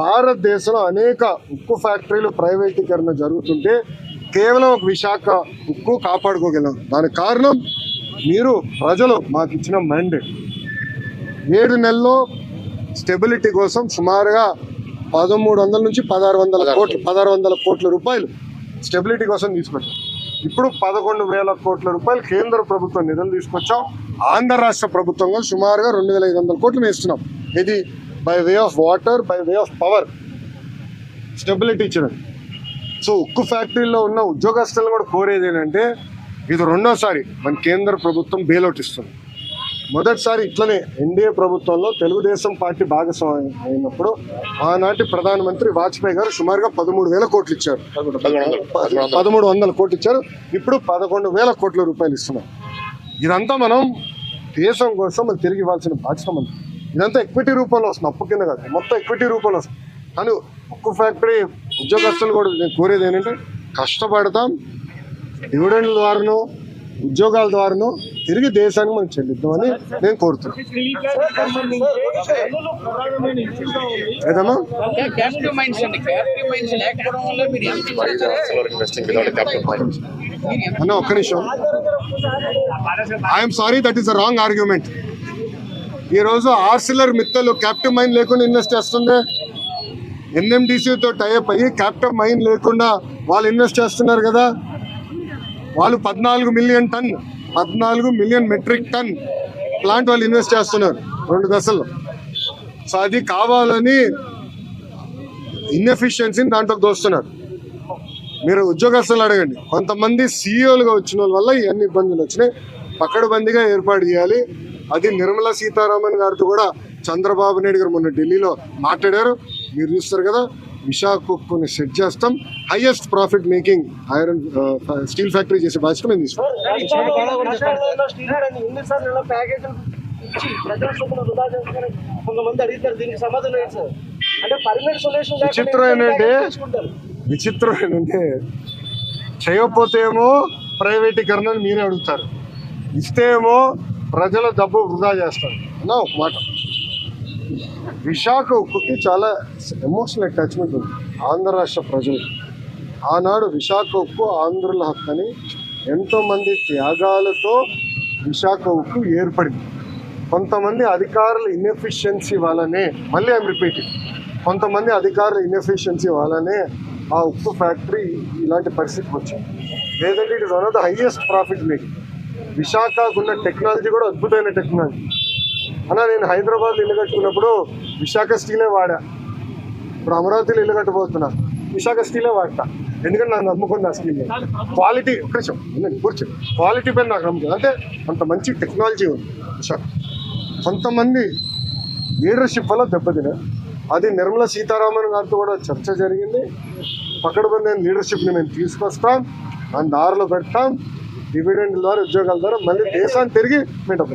భారతదేశంలో అనేక ఉక్కు ఫ్యాక్టరీలు ప్రైవేటీకరణ జరుగుతుంటే కేవలం ఒక విశాఖ ఉక్కు కాపాడుకోగలం. దానికి కారణం మీరు ప్రజలు మాకు ఇచ్చిన మైండెడ్ ఏడు నెలల్లో స్టెబిలిటీ కోసం సుమారుగా పదమూడు వందల నుంచి పదహారు వందల కోట్లు పదహారు వందల కోట్ల రూపాయలు స్టెబిలిటీ కోసం తీసుకొచ్చాం. ఇప్పుడు పదకొండు వేల కోట్ల రూపాయలు కేంద్ర ప్రభుత్వం నిధులు తీసుకొచ్చాం. ఆంధ్ర రాష్ట్ర ప్రభుత్వంగా సుమారుగా రెండు వేల ఐదు వందల కోట్లు వేస్తున్నాం ఇది by way of water by way of power stability ఇచ్చినది. సో ఉక్కు ఫ్యాక్టరీలో ఉన్న ఉద్యోగస్తులను కూడా కోరేది ఏంటంటే ఇది రెండోసారి మన కేంద్ర ప్రభుత్వం బెయిలౌట్ ఇస్తుంది. మొదటిసారి ఇట్లనే ఎన్డీఏ ప్రభుత్వంలో తెలుగుదేశం పార్టీ భాగస్వామ్యం అయినప్పుడు ఆనాటి ప్రధానమంత్రి వాజ్పేయి గారు సుమారుగా పదమూడు వేల కోట్లు ఇచ్చారు. పదమూడు వందల కోట్లు ఇచ్చారు. ఇప్పుడు పదకొండు వేల కోట్ల రూపాయలు ఇస్తున్నారు. ఇదంతా మనం దేశం కోసం మనం తిరిగి ఇవ్వాల్సిన బాధ్యత మనం ఇదంతా ఎక్విటీ రూపంలో వస్తుంది అప్పు కింద కాదు. మొత్తం ఎక్విటీ రూపంలో వస్తుంది. కానీ ఉక్కు ఫ్యాక్టరీ ఉద్యోగస్తులు కూడా నేను కోరేది ఏంటంటే కష్టపడతాం డివిడెండ్ల ద్వారానో ఉద్యోగాల ద్వారానో తిరిగి దేశానికి మనం చెల్లిద్దామని నేను కోరుతున్నాను. అన్న ఒక్క నిమిషం. I'm sorry that is a wrong argument ఈ రోజు ఆర్సిలర్ మిత్తలు క్యాప్టివ్ మైన్ లేకుండా ఇన్వెస్ట్ చేస్తుంది. ఎన్ఎండిసితో టైప్ అయ్యి క్యాప్టివ్ మైన్ లేకుండా వాళ్ళు ఇన్వెస్ట్ చేస్తున్నారు కదా. వాళ్ళు పద్నాలుగు మిలియన్ టన్ పద్నాలుగు మిలియన్ మెట్రిక్ టన్ ప్లాంట్ వాళ్ళు ఇన్వెస్ట్ చేస్తున్నారు రెండు దశలు సో అది కావాలని ఇన్ఎఫిషియన్సీని దాంట్లో దోస్తున్నారు. మీరు ఉద్యోగస్తులు అడగండి. కొంతమంది సీఈఓలుగా వచ్చిన వాళ్ళ వల్ల ఇవన్నీ ఇబ్బందులు వచ్చినాయి. పక్కడబందిగా ఏర్పాటు చేయాలి. అది నిర్మలా సీతారామన్ గారితో కూడా చంద్రబాబు నాయుడు గారు మొన్న ఢిల్లీలో మాట్లాడారు. మీరు చూస్తారు కదా విశాఖని సెట్ చేస్తాం. Highest profit making iron steel factory చేసే బాధ్యత మేము తీసుకుంటాం. విచిత్రం ఏంటంటే విచిత్రం ఏంటంటే చేయకపోతే ఏమో ప్రైవేటీకరణ మీరే అడుగుతారు. ఇస్తే ఏమో ప్రజల డబ్బు వృధా చేస్తారు అన్న ఒక మాట. విశాఖ ఉక్కుకి చాలా ఎమోషనల్ అటాచ్మెంట్ ఉంది. ఆంధ్ర రాష్ట్ర ప్రజలు. ఆనాడు విశాఖ ఉక్కు ఆంధ్రుల హక్కని ఎంతోమంది త్యాగాలతో విశాఖ ఉక్కు ఏర్పడింది. కొంతమంది అధికారుల ఇన్ఎఫిషియన్సీ వల్లనే మళ్ళీ ఐమ్ రిపీటింగ్ కొంతమంది అధికారుల ఇన్ఎఫిషియన్సీ వల్లనే ఆ ఉక్కు ఫ్యాక్టరీ ఇలాంటి పరిస్థితికి వచ్చింది. లేదంటే it is one of the highest profit making విశాఖకు ఉన్న టెక్నాలజీ కూడా అద్భుతమైన టెక్నాలజీ అలా నేను హైదరాబాద్ ఇల్లు కట్టుకున్నప్పుడు విశాఖ స్టీలే వాడా. ఇప్పుడు అమరావతిలో ఇల్లు కట్టబోతున్నా. విశాఖ స్టీలే వాడతా. ఎందుకంటే నాకు నమ్ముకుంది ఆ స్టీల్ క్వాలిటీ ఒక్క నిమిషం. కూర్చో. క్వాలిటీ పైన నాకు నమ్మకం అంటే అంత మంచి టెక్నాలజీ ఉంది విశాఖ. కొంతమంది లీడర్షిప్ వల్ల దెబ్బతిన అది నిర్మలా సీతారామన్ గారితో కూడా చర్చ జరిగింది. పక్కడబంది లీడర్షిప్ని మేము తీసుకొస్తాం. దాని దారిలో పెడతాం. డివిడెండ్ ద్వారా ఉద్యోగాల ద్వారా మళ్ళీ దేశాన్ని తిరిగి మీటప్